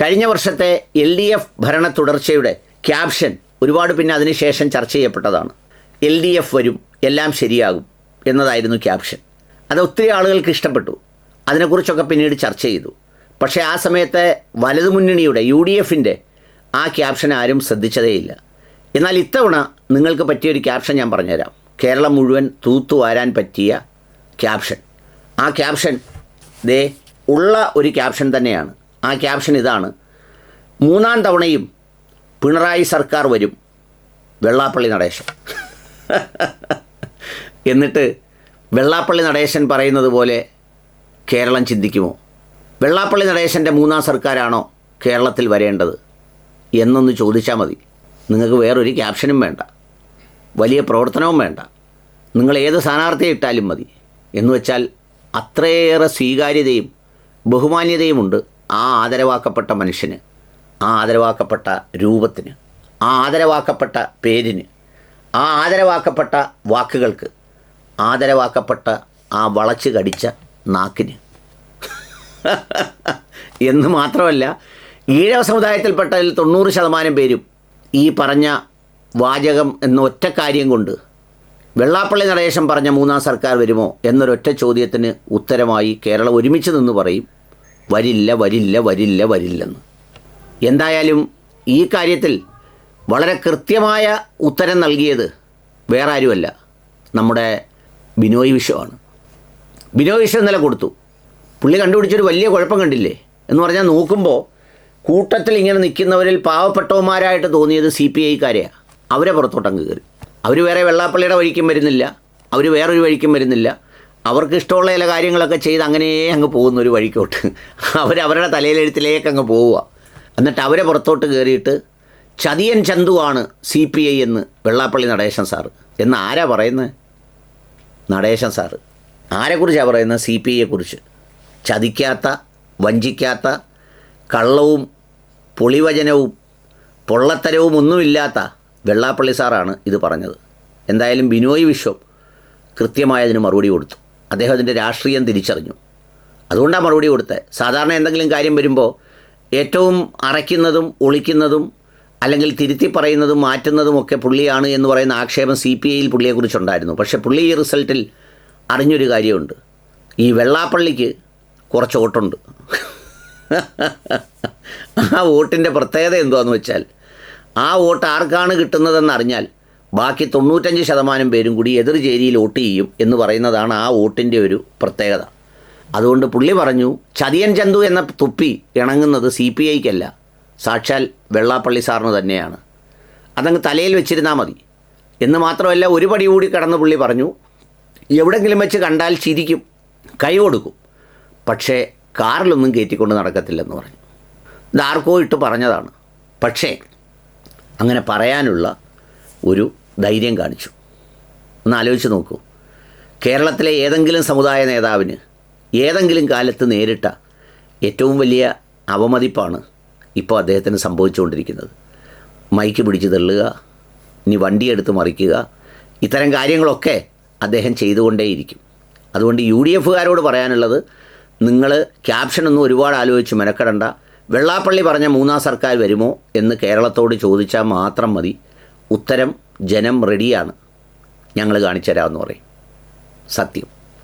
കഴിഞ്ഞ വർഷത്തെ L D F ഭരണ തുടർച്ചയുടെ ക്യാപ്ഷൻ ഒരുപാട് പിന്നെ അതിനുശേഷം ചർച്ച ചെയ്യപ്പെട്ടതാണ്. എൽ ഡി എഫ് വരും എല്ലാം ശരിയാകും എന്നതായിരുന്നു ക്യാപ്ഷൻ. അത് ഒത്തിരി ആളുകൾക്ക് ഇഷ്ടപ്പെട്ടു. അതിനെക്കുറിച്ചൊക്കെ പിന്നീട് ചർച്ച ചെയ്തു. പക്ഷേ ആ സമയത്തെ വലതുമുന്നണിയുടെ യു ഡി എഫിന്റെ ആ ക്യാപ്ഷൻ ആരും ശ്രദ്ധിച്ചതേയില്ല. എന്നാൽ ഇത്തവണ നിങ്ങൾക്ക് പറ്റിയൊരു ക്യാപ്ഷൻ ഞാൻ പറഞ്ഞുതരാം. കേരളം മുഴുവൻ തൂത്തുവാരാൻ പറ്റിയ ക്യാപ്ഷൻ. ആ ക്യാപ്ഷൻ ദേ ഉള്ള ഒരു ക്യാപ്ഷൻ തന്നെയാണ്. ആ ക്യാപ്ഷൻ ഇതാണ്. മൂന്നാം തവണയും പിണറായി സർക്കാർ വരും. വെള്ളാപ്പള്ളി നടേശൻ. എന്നിട്ട് വെള്ളാപ്പള്ളി നടേശൻ പറയുന്നത് പോലെ കേരളം ചിന്തിക്കുമോ? വെള്ളാപ്പള്ളി നടേശന്റെ മൂന്നാം സർക്കാരാണോ കേരളത്തിൽ വരേണ്ടത്? എന്നൊന്ന് ചോദിച്ചാൽ മതി. നിങ്ങൾക്ക് വേറൊരു ക്യാപ്ഷനും വേണ്ട. വലിയ പ്രവർത്തനവും വേണ്ട. നിങ്ങൾ ഏത് സ്ഥാനാർത്ഥിയെ ഇട്ടാലും മതി. എന്ന് വെച്ചാൽ അത്രയേറെ സ്വീകാര്യതയും ബഹുമാന്യതയുമുണ്ട്. ആ ആദരവാക്കപ്പെട്ട മനുഷ്യന് ആ ആദരവാക്കപ്പെട്ട രൂപത്തിന് ആ ആദരവാക്കപ്പെട്ട പേരിന് ആ ആദരവാക്കപ്പെട്ട വാക്കുകൾക്ക് ആദരവാക്കപ്പെട്ട ആ വളച്ച് കടിച്ച നാക്കിന്. എന്ന് മാത്രമല്ല ഈഴവ സമുദായത്തിൽപ്പെട്ടതിൽ തൊണ്ണൂറ് ശതമാനം പേരും ഈ പറഞ്ഞ വാചകം എന്ന ഒറ്റ കാര്യം കൊണ്ട് വെള്ളാപ്പള്ളി നടേശം പറഞ്ഞ മൂന്നാം സർക്കാർ വരുമോ എന്നൊരൊറ്റ ചോദ്യത്തിന് ഉത്തരമായി കേരളം ഒരുമിച്ച് നിന്ന് പറയും. വരില്ല വരില്ല വരില്ല വരില്ലെന്ന്. എന്തായാലും ഈ കാര്യത്തിൽ വളരെ കൃത്യമായ ഉത്തരം നൽകിയത് വേറെ ആരുമല്ല നമ്മുടെ ബിനോയ് വിശ്വമാണ് ബിനോയ് വിശ്വം ഇന്നലെ കൊടുത്തു. പുള്ളി കണ്ടുപിടിച്ചൊരു വലിയ കുഴപ്പം കണ്ടില്ലേ? എന്ന് പറഞ്ഞാൽ നോക്കുമ്പോൾ കൂട്ടത്തിൽ ഇങ്ങനെ നിൽക്കുന്നവരിൽ പാവപ്പെട്ടവന്മാരായിട്ട് തോന്നിയത് സി പി ഐക്കാരെയാണ് അവരെ പുറത്തോട്ടങ്ങ് കയറി. അവർ വേറെ വെള്ളാപ്പള്ളിയുടെ വഴിക്കും വരുന്നില്ല. അവർ വേറൊരു വഴിക്കും വരുന്നില്ല. അവർക്ക് ഇഷ്ടമുള്ള ചില കാര്യങ്ങളൊക്കെ ചെയ്ത് അങ്ങനെ അങ്ങ് പോകുന്ന ഒരു വഴിക്കോട്ട്. അവരുടെ തലയിലെഴുത്തിലേക്ക് അങ്ങ് പോവുക. എന്നിട്ട് അവരെ പുറത്തോട്ട് കയറിയിട്ട് ചതിയൻ ചന്തുവാണ് സി പി ഐ എന്ന് വെള്ളാപ്പള്ളി നടേശൻ സാറ് എന്ന് ആരാ പറയുന്നത് നടേശൻ സാറ് ആരെക്കുറിച്ചാണ് പറയുന്നത്? സി പി ഐയെക്കുറിച്ച് ചതിക്കാത്ത വഞ്ചിക്കാത്ത കള്ളവും പൊളിവചനവും പൊള്ളത്തരവും ഒന്നുമില്ലാത്ത വെള്ളാപ്പള്ളി സാറാണ് ഇത് പറഞ്ഞത്. എന്തായാലും ബിനോയ് വിശ്വം കൃത്യമായതിന് മറുപടി കൊടുത്തു. അദ്ദേഹം അതിന്റെ രാഷ്ട്രീയം തിരിച്ചറിഞ്ഞു. അതുകൊണ്ടാണ് മറുപടി കൊടുത്തത് സാധാരണ എന്തെങ്കിലും കാര്യം വരുമ്പോൾ ഏറ്റവും അറയ്ക്കുന്നതും ഒളിക്കുന്നതും അല്ലെങ്കിൽ തിരുത്തി പറയുന്നതും മാറ്റുന്നതും ഒക്കെ പുള്ളിയാണ് എന്ന് പറയുന്ന ആക്ഷേപം സി പി ഐയിൽ പുള്ളിയെക്കുറിച്ചുണ്ടായിരുന്നു. പക്ഷേ പുള്ളി ഈ റിസൾട്ടിൽ അറിഞ്ഞൊരു കാര്യമുണ്ട്. ഈ വെള്ളാപ്പള്ളിക്ക് കുറച്ച് വോട്ടുണ്ട്. ആ വോട്ടിന്റെ പ്രത്യേകത എന്തുവാന്ന് വെച്ചാൽ ആ വോട്ട് ആർക്കാണ് കിട്ടുന്നതെന്ന് അറിഞ്ഞാൽ ബാക്കി തൊണ്ണൂറ്റഞ്ച് ശതമാനം പേരും കൂടി എതിർ ചേരിയിൽ വോട്ട് ചെയ്യും എന്ന് പറയുന്നതാണ് ആ വോട്ടിന്റെ ഒരു പ്രത്യേകത. അതുകൊണ്ട് പുള്ളി പറഞ്ഞു ചതിയൻ ചന്തു എന്ന തുപ്പി ഇണങ്ങുന്നത് സി പി ഐക്കല്ല. സാക്ഷാൽ വെള്ളാപ്പള്ളി സാറിന് തന്നെയാണ്. അതങ്ങ് തലയിൽ വെച്ചിരുന്നാൽ മതി. എന്ന് മാത്രമല്ല ഒരു പടി കൂടി കടന്ന് പുള്ളി പറഞ്ഞു എവിടെങ്കിലും വെച്ച് കണ്ടാൽ ചിരിക്കും കൈ കൊടുക്കും. പക്ഷേ കാറിലൊന്നും കയറ്റിക്കൊണ്ട് നടക്കത്തില്ലെന്ന് പറഞ്ഞു. ഇതാർക്കോ ഇട്ട് പറഞ്ഞതാണ്. പക്ഷേ അങ്ങനെ പറയാനുള്ള ഒരു ധൈര്യം കാണിച്ചു. ഒന്ന് ആലോചിച്ച് നോക്കൂ. കേരളത്തിലെ ഏതെങ്കിലും സമുദായ നേതാവിന് ഏതെങ്കിലും കാലത്ത് നേരിട്ട ഏറ്റവും വലിയ അവമതിപ്പാണ് ഇപ്പോൾ അദ്ദേഹത്തിന് സംഭവിച്ചുകൊണ്ടിരിക്കുന്നത്. മൈക്ക് പിടിച്ച് തള്ളുക ഇനി വണ്ടിയെടുത്ത് മറിക്കുക ഇത്തരം കാര്യങ്ങളൊക്കെ അദ്ദേഹം ചെയ്തുകൊണ്ടേയിരിക്കും. അതുകൊണ്ട് യു ഡി എഫുകാരോട് പറയാനുള്ളത് നിങ്ങൾ ക്യാപ്ഷനൊന്നും ഒരുപാട് ആലോചിച്ച് മെനക്കെടണ്ട. വെള്ളാപ്പള്ളി പറഞ്ഞ മൂന്നാം സർക്കാർ വരുമോ എന്ന് കേരളത്തോട് ചോദിച്ചാൽ മാത്രം മതി. ഉത്തരം ജനം റെഡിയാണ് ഞങ്ങൾ കാണിച്ചു തരാമെന്ന് പറയും. സത്യം.